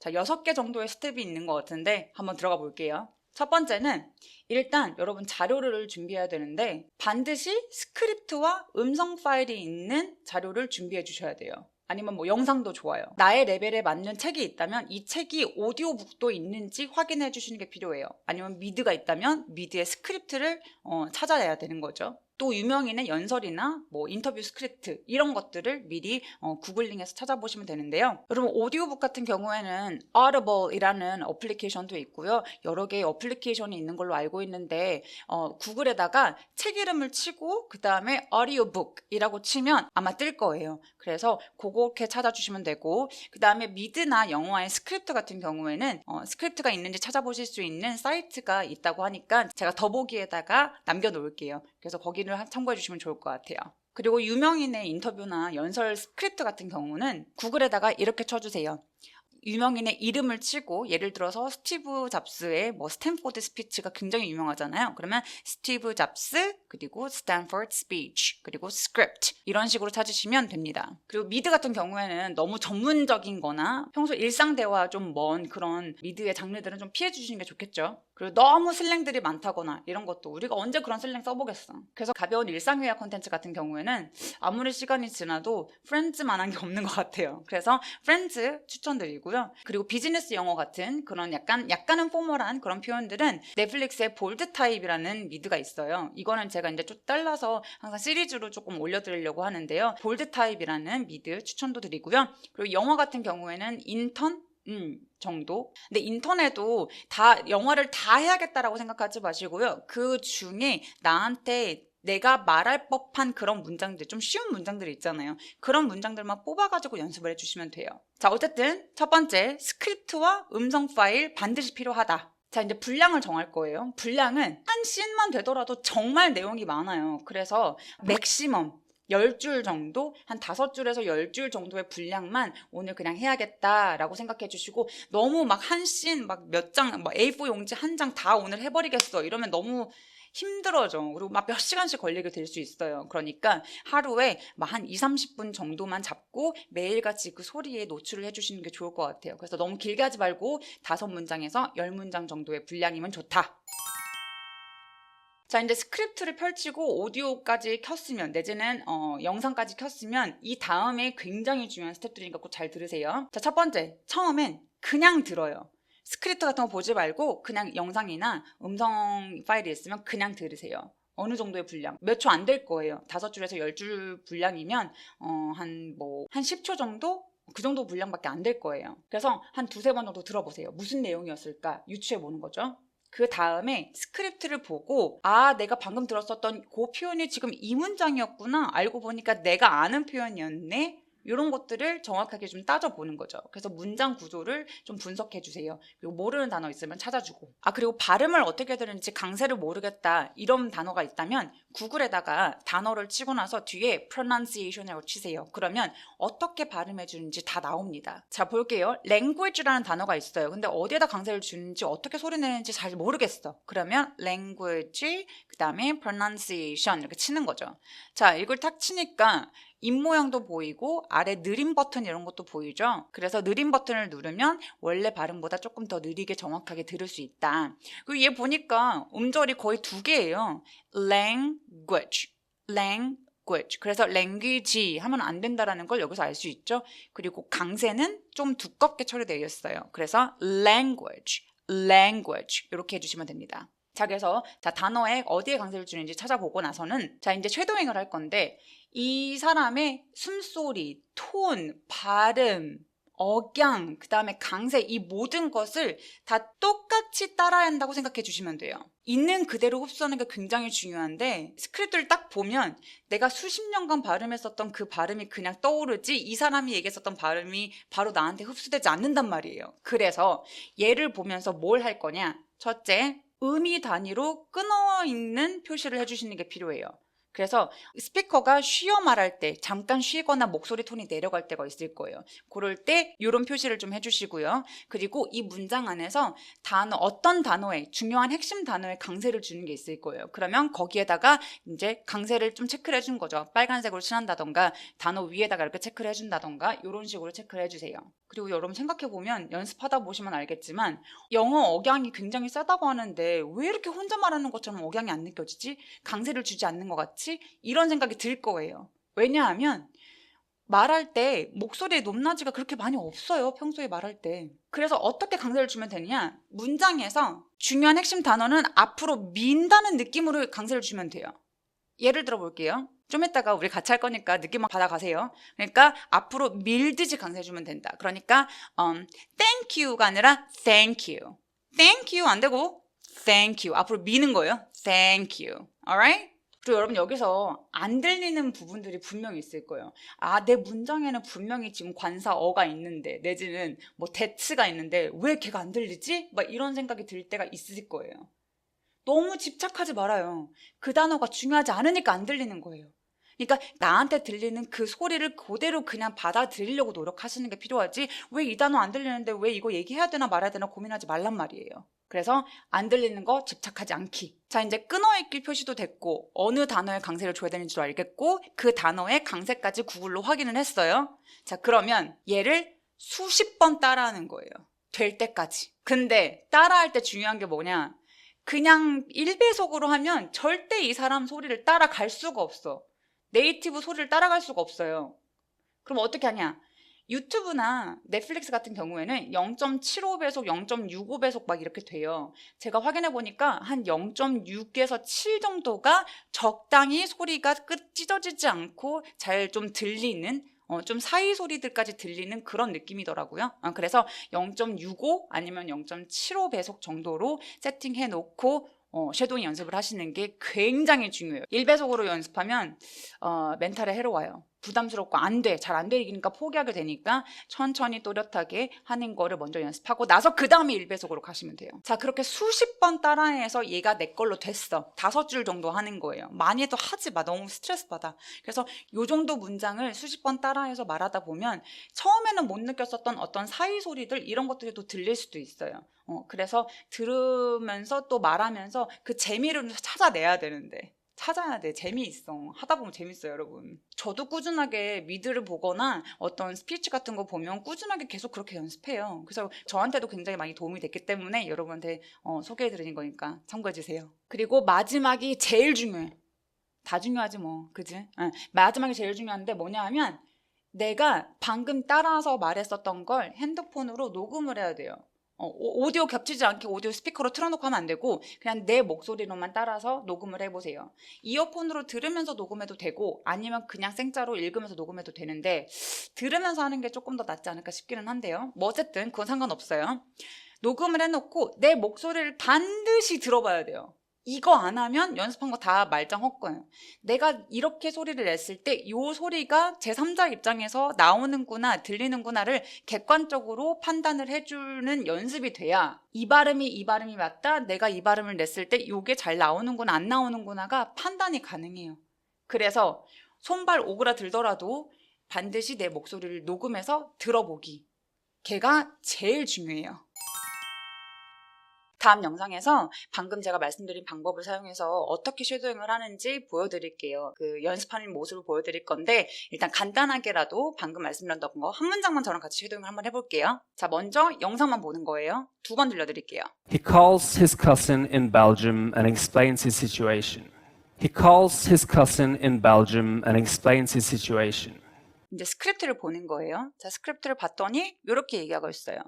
자, 여섯 개 정도의 스텝이 있는 것 같은데 한번 들어가 볼게요. 첫 번째는 일단 여러분 자료를 준비해야 되는데 반드시 스크립트와 음성 파일이 있는 자료를 준비해 주셔야 돼요. 아니면 뭐 영상도 좋아요. 나의 레벨에 맞는 책이 있다면 이 책이 오디오북도 있는지 확인해 주시는 게 필요해요. 아니면 미드가 있다면 미드의 스크립트를 어, 찾아내야 되는 거죠. 또 유명인의 연설이나 뭐 인터뷰 스크립트 이런 것들을 미리 어, 구글링해서 찾아보시면 되는데요. 여러분 오디오북 같은 경우에는 Audible이라는 어플리케이션도 있고요. 여러 개의 어플리케이션이 있는 걸로 알고 있는데 어, 구글에다가 책 이름을 치고 그 다음에 audiobook이라고 치면 아마 뜰 거예요. 그래서 그렇게 찾아주시면 되고 그 다음에 미드나 영어의 스크립트 같은 경우에는 어, 스크립트가 있는지 찾아보실 수 있는 사이트가 있다고 하니까 제가 더보기에다가 남겨놓을게요. 그래서 거기 를 참고해 주시면 좋을 것 같아요. 그리고 유명인의 인터뷰나 연설 스크립트 같은 경우는 구글에다가 이렇게 쳐주세요. 유명인의 이름을 치고 예를 들어서 스티브 잡스의 뭐 스탠포드 스피치가 굉장히 유명하잖아요. 그러면 스티브 잡스 그리고 스탠포드 스피치 그리고 스크립트 이런 식으로 찾으시면 됩니다. 그리고 미드 같은 경우에는 너무 전문적인 거나 평소 일상 대화 좀 먼 그런 미드의 장르들은 좀 피해 주시는 게 좋겠죠. 그리고 너무 슬랭들이 많다거나 이런 것도 우리가 언제 그런 슬랭 써보겠어. 그래서 가벼운 일상회화 콘텐츠 같은 경우에는 아무리 시간이 지나도 프렌즈만한 게 없는 것 같아요. 그래서 프렌즈 추천드리고요. 그리고 비즈니스 영어 같은 그런 약간 약간은 포멀한 그런 표현들은 넷플릭스의 볼드 타입이라는 미드가 있어요. 이거는 제가 이제 좀 잘라서 항상 시리즈로 조금 올려드리려고 하는데요. 볼드 타입이라는 미드 추천도 드리고요. 그리고 영어 같은 경우에는 인턴 음, 정도. 근데 인터넷도 다 영어를 다 해야겠다라고 생각하지 마시고요. 그 중에 나한테 내가 말할 법한 그런 문장들, 좀 쉬운 문장들이 있잖아요. 그런 문장들만 뽑아가지고 연습을 해주시면 돼요. 자, 어쨌든 첫 번째 스크립트와 음성 파일 반드시 필요하다. 자, 이제 분량을 정할 거예요. 분량은 한 씬만 되더라도 정말 내용이 많아요. 그래서 맥시멈 10줄 정도, 한 5줄에서 10줄 정도의 분량만 오늘 그냥 해야겠다라고 생각해 주시고 너무 막 한 씬 막 몇 장, 막 A4 용지 한 장 다 오늘 해버리겠어. 이러면 너무 힘들어져. 그리고 막 몇 시간씩 걸리게 될 수 있어요. 그러니까 하루에 막 한 2, 30분 정도만 잡고 매일같이 그 소리에 노출을 해주시는 게 좋을 것 같아요. 그래서 너무 길게 하지 말고 다섯 문장에서 열 문장 정도의 분량이면 좋다. 자, 이제 스크립트를 펼치고 오디오까지 켰으면, 내지는 어, 영상까지 켰으면 이 다음에 굉장히 중요한 스텝들이니까 꼭 잘 들으세요. 자, 첫 번째, 처음엔 그냥 들어요. 스크립트 같은 거 보지 말고 그냥 영상이나 음성 파일이 있으면 그냥 들으세요. 어느 정도의 분량? 몇 초 안 될 거예요. 다섯 줄에서 열 줄 분량이면 어, 한 뭐 한 10초 정도 그 정도 분량밖에 안 될 거예요. 그래서 한 두세 번 정도 들어보세요. 무슨 내용이었을까? 유추해 보는 거죠. 그 다음에 스크립트를 보고 아 내가 방금 들었었던 그 표현이 지금 이 문장이었구나. 알고 보니까 내가 아는 표현이었네 이런 것들을 정확하게 좀 따져보는 거죠. 그래서 문장 구조를 좀 분석해 주세요. 그리고 모르는 단어 있으면 찾아주고. 아, 그리고 발음을 어떻게 들는지 강세를 모르겠다. 이런 단어가 있다면 구글에다가 단어를 치고 나서 뒤에 pronunciation이라고 치세요. 그러면 어떻게 발음해 주는지 다 나옵니다. 자, 볼게요. language라는 단어가 있어요. 근데 어디에다 강세를 주는지 어떻게 소리 내는지 잘 모르겠어. 그러면 language, 그 다음에 pronunciation 이렇게 치는 거죠. 자, 이걸 탁 치니까 입 모양도 보이고 아래 느림 버튼 이런 것도 보이죠. 그래서 느림 버튼을 누르면 원래 발음보다 조금 더 느리게 정확하게 들을 수 있다. 그리고 얘 보니까 음절이 거의 두 개예요. language, language. 그래서 language 하면 안 된다라는 걸 여기서 알 수 있죠. 그리고 강세는 좀 두껍게 처리되어 있어요. 그래서 language, language 이렇게 해주시면 됩니다. 자, 그래서 자 단어에 어디에 강세를 주는지 찾아보고 나서는 자 이제 쉐도잉을 할 건데 이 사람의 숨소리, 톤, 발음, 억양, 그 다음에 강세, 이 모든 것을 다 똑같이 따라야 한다고 생각해 주시면 돼요. 있는 그대로 흡수하는 게 굉장히 중요한데, 스크립트를 딱 보면 내가 수십 년간 발음했었던 그 발음이 그냥 떠오르지, 이 사람이 얘기했었던 발음이 바로 나한테 흡수되지 않는단 말이에요. 그래서 얘를 보면서 뭘 할 거냐? 첫째, 의미 단위로 끊어 있는 표시를 해주시는 게 필요해요. 그래서 스피커가 쉬어 말할 때 잠깐 쉬거나 목소리 톤이 내려갈 때가 있을 거예요. 그럴 때 이런 표시를 좀 해주시고요. 그리고 이 문장 안에서 단어 어떤 단어에 중요한 핵심 단어에 강세를 주는 게 있을 거예요. 그러면 거기에다가 이제 강세를 좀 체크를 해준 거죠. 빨간색으로 칠한다던가 단어 위에다가 이렇게 체크를 해준다던가 이런 식으로 체크를 해주세요. 그리고 여러분 생각해 보면 연습하다 보시면 알겠지만 영어 억양이 굉장히 세다고 하는데 왜 이렇게 혼자 말하는 것처럼 억양이 안 느껴지지? 강세를 주지 않는 것 같지? 이런 생각이 들 거예요. 왜냐하면 말할 때 목소리의 높낮이가 그렇게 많이 없어요. 평소에 말할 때. 그래서 어떻게 강세를 주면 되느냐? 문장에서 중요한 핵심 단어는 앞으로 민다는 느낌으로 강세를 주면 돼요. 예를 들어 볼게요. 좀 이따가 우리 같이 할 거니까 느낌만 받아가세요. 그러니까 앞으로 밀듯이 강세 주면 된다. 그러니까 um, thank you가 아니라 thank you. thank you 안 되고 thank you. 앞으로 미는 거예요. thank you. alright? 그리고 여러분 여기서 안 들리는 부분들이 분명히 있을 거예요. 아, 내 문장에는 분명히 지금 관사 어가 있는데 내지는 뭐 대츠가 있는데 왜 걔가 안 들리지? 막 이런 생각이 들 때가 있을 거예요. 너무 집착하지 말아요. 그 단어가 중요하지 않으니까 안 들리는 거예요. 그러니까 나한테 들리는 그 소리를 그대로 그냥 받아들이려고 노력하시는 게 필요하지 왜 이 단어 안 들리는데 왜 이거 얘기해야 되나 말아야 되나 고민하지 말란 말이에요. 그래서 안 들리는 거 집착하지 않기. 자, 이제 끊어읽기 표시도 됐고 어느 단어에 강세를 줘야 되는지도 알겠고 그 단어의 강세까지 구글로 확인을 했어요. 자, 그러면 얘를 수십 번 따라하는 거예요. 될 때까지. 근데 따라할 때 중요한 게 뭐냐? 그냥 1배속으로 하면 절대 이 사람 소리를 따라갈 수가 없어. 네이티브 소리를 따라갈 수가 없어요. 그럼 어떻게 하냐? 유튜브나 넷플릭스 같은 경우에는 0.75배속, 0.65배속 막 이렇게 돼요. 제가 확인해 보니까 한 0.6에서 7 정도가 적당히 소리가 끝 찢어지지 않고 잘 좀 들리는 어, 좀 사이 소리들까지 들리는 그런 느낌이더라고요. 아, 그래서 0.65 아니면 0.75 배속 정도로 세팅해 놓고 어, 쉐도잉 연습을 하시는 게 굉장히 중요해요. 1배속으로 연습하면 어, 멘탈에 해로워요. 부담스럽고 안 돼. 잘 안 되니까 포기하게 되니까 천천히 또렷하게 하는 거를 먼저 연습하고 나서 그 다음에 1배속으로 가시면 돼요. 자, 그렇게 수십 번 따라해서 얘가 내 걸로 됐어. 다섯 줄 정도 하는 거예요. 많이 해도 하지 마. 너무 스트레스 받아. 그래서 요 정도 문장을 수십 번 따라해서 말하다 보면 처음에는 못 느꼈었던 어떤 사이 소리들 이런 것들이 또 들릴 수도 있어요. 어, 그래서 들으면서 또 말하면서 그 재미를 찾아내야 되는데 찾아야 돼. 재미있어. 하다 보면 재밌어요, 여러분. 저도 꾸준하게 미드를 보거나 어떤 스피치 같은 거 보면 꾸준하게 계속 그렇게 연습해요. 그래서 저한테도 굉장히 많이 도움이 됐기 때문에 여러분한테 어, 소개해드리는 거니까 참고해주세요. 그리고 마지막이 제일 중요해. 다 중요하지 뭐, 그지? 어, 마지막이 제일 중요한데 뭐냐 하면 내가 방금 따라서 말했었던 걸 핸드폰으로 녹음을 해야 돼요. 어, 오- 오디오 겹치지 않게 오디오 스피커로 틀어놓고 하면 안 되고 그냥 내 목소리로만 따라서 녹음을 해보세요. 이어폰으로 들으면서 녹음해도 되고 아니면 그냥 생짜로 읽으면서 녹음해도 되는데 들으면서 하는 게 조금 더 낫지 않을까 싶기는 한데요. 뭐 어쨌든 그건 상관없어요. 녹음을 해놓고 내 목소리를 반드시 들어봐야 돼요. 이거 안 하면 연습한 거 다 말짱 헛거예요. 내가 이렇게 소리를 냈을 때이 소리가 제3자 입장에서 나오는구나, 들리는구나를 객관적으로 판단을 해주는 연습이 돼야 이 발음이 이 발음이 맞다, 내가 이 발음을 냈을 때 이게 잘 나오는구나, 안 나오는구나가 판단이 가능해요. 그래서 손발 오그라들더라도 반드시 내 목소리를 녹음해서 들어보기. 걔가 제일 중요해요. 다음 영상에서 방금 제가 말씀드린 방법을 사용해서 어떻게 쉐도잉을 하는지 보여드릴게요. 그 연습하는 모습을 보여드릴 건데 일단 간단하게라도 방금 말씀드렸던 거 한 문장만 저랑 같이 쉐도잉을 한번 해볼게요. 자 먼저 영상만 보는 거예요. 두 번 들려드릴게요. He calls his cousin in Belgium and explains his situation. He calls his cousin in Belgium and explains his situation. 이제 스크립트를 보는 거예요. 자 스크립트를 봤더니 이렇게 얘기하고 있어요.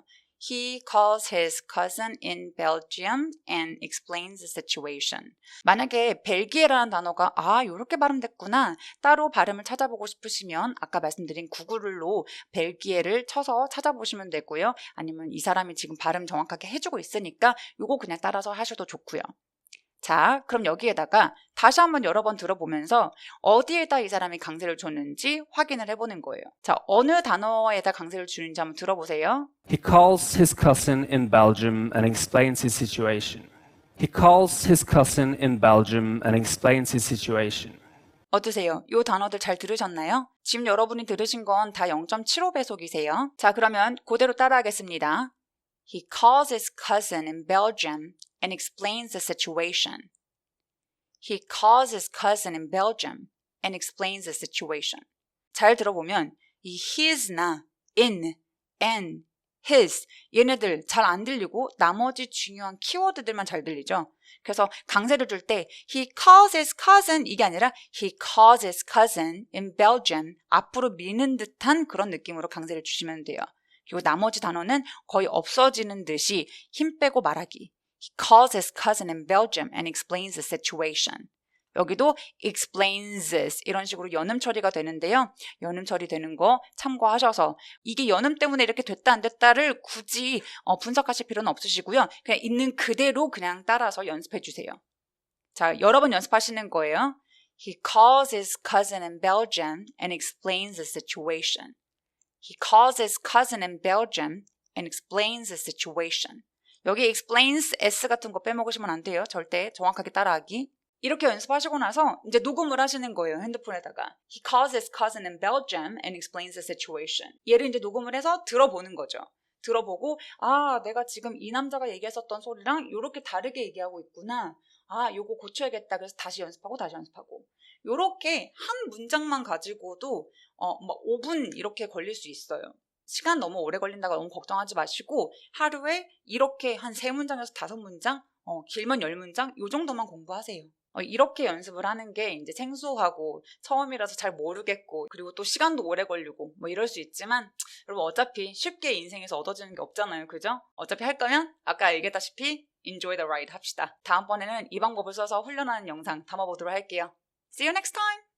He calls his cousin in Belgium and explains the situation. 만약에 벨기에라는 단어가 아 이렇게 발음됐구나 따로 발음을 찾아보고 싶으시면 아까 말씀드린 구글로 벨기에를 쳐서 찾아보시면 되고요. 아니면 이 사람이 지금 발음 정확하게 해주고 있으니까 요거 그냥 따라서 하셔도 좋고요. 자, 그럼 여기에다가 다시 한번 여러 번 들어보면서 어디에다 이 사람이 강세를 줬는지 확인을 해보는 거예요. 자, 어느 단어에다 강세를 주는지 한번 들어보세요. He calls his cousin in Belgium and explains his situation. He calls his cousin in Belgium and explains his situation. 어떠세요? 이 단어들 잘 들으셨나요? 지금 여러분이 들으신 건 다 0.75배속이세요. 자, 그러면 그대로 따라하겠습니다. He calls his cousin in Belgium and explains the situation. He calls his cousin in Belgium and explains the situation. 잘 들어보면 이 his나 in, and, his 얘네들 잘 안 들리고 나머지 중요한 키워드들만 잘 들리죠. 그래서 강세를 줄 때 he calls his cousin 이게 아니라 he calls his cousin in Belgium 앞으로 미는 듯한 그런 느낌으로 강세를 주시면 돼요. 그리고 나머지 단어는 거의 없어지는 듯이 힘 빼고 말하기. He calls his cousin in Belgium and explains the situation. 여기도 explains this 이런 식으로 연음 처리가 되는데요. 연음 처리되는 거 참고하셔서 이게 연음 때문에 이렇게 됐다 안 됐다를 굳이 어, 분석하실 필요는 없으시고요. 그냥 있는 그대로 그냥 따라서 연습해 주세요. 자, 여러 번 연습하시는 거예요. He calls his cousin in Belgium and explains the situation. He calls his cousin in Belgium and explains the situation. 여기 explains s 같은 거 빼먹으시면 안 돼요. 절대 정확하게 따라하기. 이렇게 연습하시고 나서 이제 녹음을 하시는 거예요. 핸드폰에다가. He calls his cousin in Belgium and explains the situation. 얘를 이제 녹음을 해서 들어보는 거죠. 들어보고 아 내가 지금 이 남자가 얘기했었던 소리랑 이렇게 다르게 얘기하고 있구나. 아 요거 고쳐야겠다. 그래서 다시 연습하고 다시 연습하고. 요렇게 한 문장만 가지고도 어뭐 5분 이렇게 걸릴 수 있어요. 시간 너무 오래 걸린다고 너무 걱정하지 마시고 하루에 이렇게 한 세 문장에서 다섯 문장, 어, 길면 열 문장 요 정도만 공부하세요. 어, 이렇게 연습을 하는 게 이제 생소하고 처음이라서 잘 모르겠고 그리고 또 시간도 오래 걸리고 뭐 이럴 수 있지만 여러분 어차피 쉽게 인생에서 얻어지는 게 없잖아요. 그죠? 어차피 할 거면 아까 얘기했다시피 enjoy the ride 합시다. 다음번에는 이 방법을 써서 훈련하는 영상 담아보도록 할게요. See you next time!